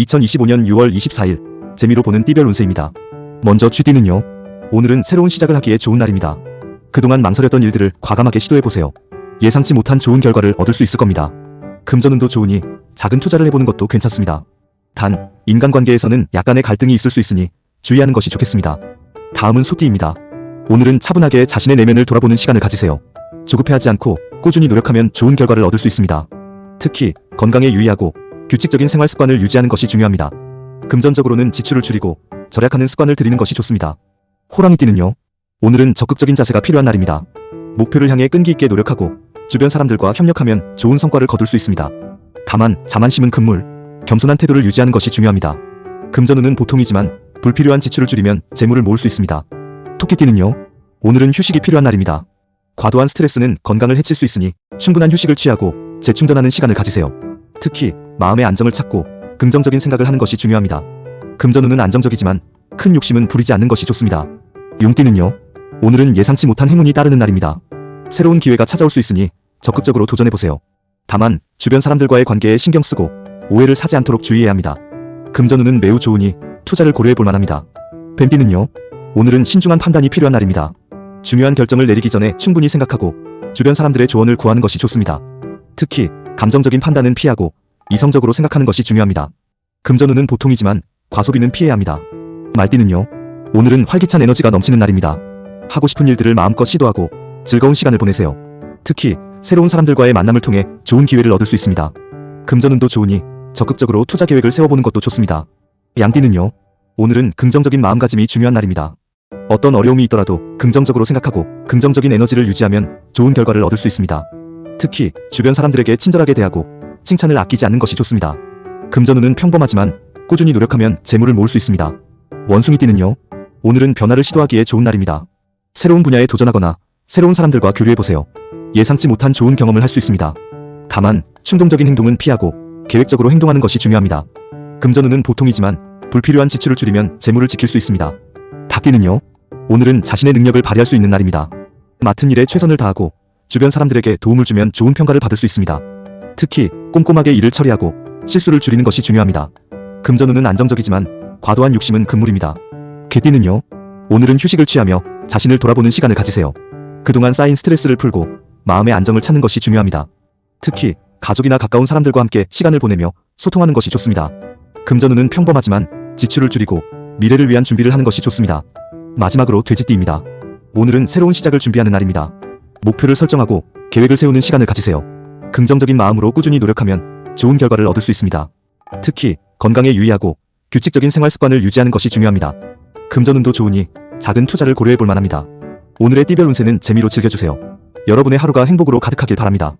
2025년 6월 24일 재미로 보는 띠별 운세입니다. 먼저 쥐띠는요. 오늘은 새로운 시작을 하기에 좋은 날입니다. 그동안 망설였던 일들을 과감하게 시도해보세요. 예상치 못한 좋은 결과를 얻을 수 있을 겁니다. 금전운도 좋으니 작은 투자를 해보는 것도 괜찮습니다. 단, 인간관계에서는 약간의 갈등이 있을 수 있으니 주의하는 것이 좋겠습니다. 다음은 소띠입니다. 오늘은 차분하게 자신의 내면을 돌아보는 시간을 가지세요. 조급해하지 않고 꾸준히 노력하면 좋은 결과를 얻을 수 있습니다. 특히 건강에 유의하고 규칙적인 생활 습관을 유지하는 것이 중요합니다. 금전적으로는 지출을 줄이고 절약하는 습관을 들이는 것이 좋습니다. 호랑이 띠는요. 오늘은 적극적인 자세가 필요한 날입니다. 목표를 향해 끈기 있게 노력하고 주변 사람들과 협력하면 좋은 성과를 거둘 수 있습니다. 다만 자만심은 금물, 겸손한 태도를 유지하는 것이 중요합니다. 금전운은 보통이지만 불필요한 지출을 줄이면 재물을 모을 수 있습니다. 토끼띠는요. 오늘은 휴식이 필요한 날입니다. 과도한 스트레스는 건강을 해칠 수 있으니 충분한 휴식을 취하고 재충전하는 시간을 가지세요. 특히 마음의 안정을 찾고 긍정적인 생각을 하는 것이 중요합니다. 금전운은 안정적이지만 큰 욕심은 부리지 않는 것이 좋습니다. 용띠는요. 오늘은 예상치 못한 행운이 따르는 날입니다. 새로운 기회가 찾아올 수 있으니 적극적으로 도전해보세요. 다만 주변 사람들과의 관계에 신경 쓰고 오해를 사지 않도록 주의해야 합니다. 금전운은 매우 좋으니 투자를 고려해 볼 만합니다. 뱀띠는요. 오늘은 신중한 판단이 필요한 날입니다. 중요한 결정을 내리기 전에 충분히 생각하고 주변 사람들의 조언을 구하는 것이 좋습니다. 특히 감정적인 판단은 피하고 이성적으로 생각하는 것이 중요합니다. 금전운은 보통이지만 과소비는 피해야 합니다. 말띠는요. 오늘은 활기찬 에너지가 넘치는 날입니다. 하고 싶은 일들을 마음껏 시도하고 즐거운 시간을 보내세요. 특히 새로운 사람들과의 만남을 통해 좋은 기회를 얻을 수 있습니다. 금전운도 좋으니 적극적으로 투자 계획을 세워보는 것도 좋습니다. 양띠는요. 오늘은 긍정적인 마음가짐이 중요한 날입니다. 어떤 어려움이 있더라도 긍정적으로 생각하고 긍정적인 에너지를 유지하면 좋은 결과를 얻을 수 있습니다. 특히 주변 사람들에게 친절하게 대하고 칭찬을 아끼지 않는 것이 좋습니다. 금전운은 평범하지만 꾸준히 노력하면 재물을 모을 수 있습니다. 원숭이 띠는요. 오늘은 변화를 시도하기에 좋은 날입니다. 새로운 분야에 도전하거나 새로운 사람들과 교류해보세요. 예상치 못한 좋은 경험을 할 수 있습니다. 다만 충동적인 행동은 피하고 계획적으로 행동하는 것이 중요합니다. 금전운은 보통이지만 불필요한 지출을 줄이면 재물을 지킬 수 있습니다. 닭띠는요. 오늘은 자신의 능력을 발휘할 수 있는 날입니다. 맡은 일에 최선을 다하고 주변 사람들에게 도움을 주면 좋은 평가를 받을 수 있습니다. 특히 꼼꼼하게 일을 처리하고 실수를 줄이는 것이 중요합니다. 금전운은 안정적이지만 과도한 욕심은 금물입니다. 개띠는요. 오늘은 휴식을 취하며 자신을 돌아보는 시간을 가지세요. 그동안 쌓인 스트레스를 풀고 마음의 안정을 찾는 것이 중요합니다. 특히 가족이나 가까운 사람들과 함께 시간을 보내며 소통하는 것이 좋습니다. 금전운은 평범하지만 지출을 줄이고 미래를 위한 준비를 하는 것이 좋습니다. 마지막으로 돼지띠입니다. 오늘은 새로운 시작을 준비하는 날입니다. 목표를 설정하고 계획을 세우는 시간을 가지세요. 긍정적인 마음으로 꾸준히 노력하면 좋은 결과를 얻을 수 있습니다. 특히 건강에 유의하고 규칙적인 생활 습관을 유지하는 것이 중요합니다. 금전운도 좋으니 작은 투자를 고려해 볼 만합니다. 오늘의 띠별 운세는 재미로 즐겨주세요. 여러분의 하루가 행복으로 가득하길 바랍니다.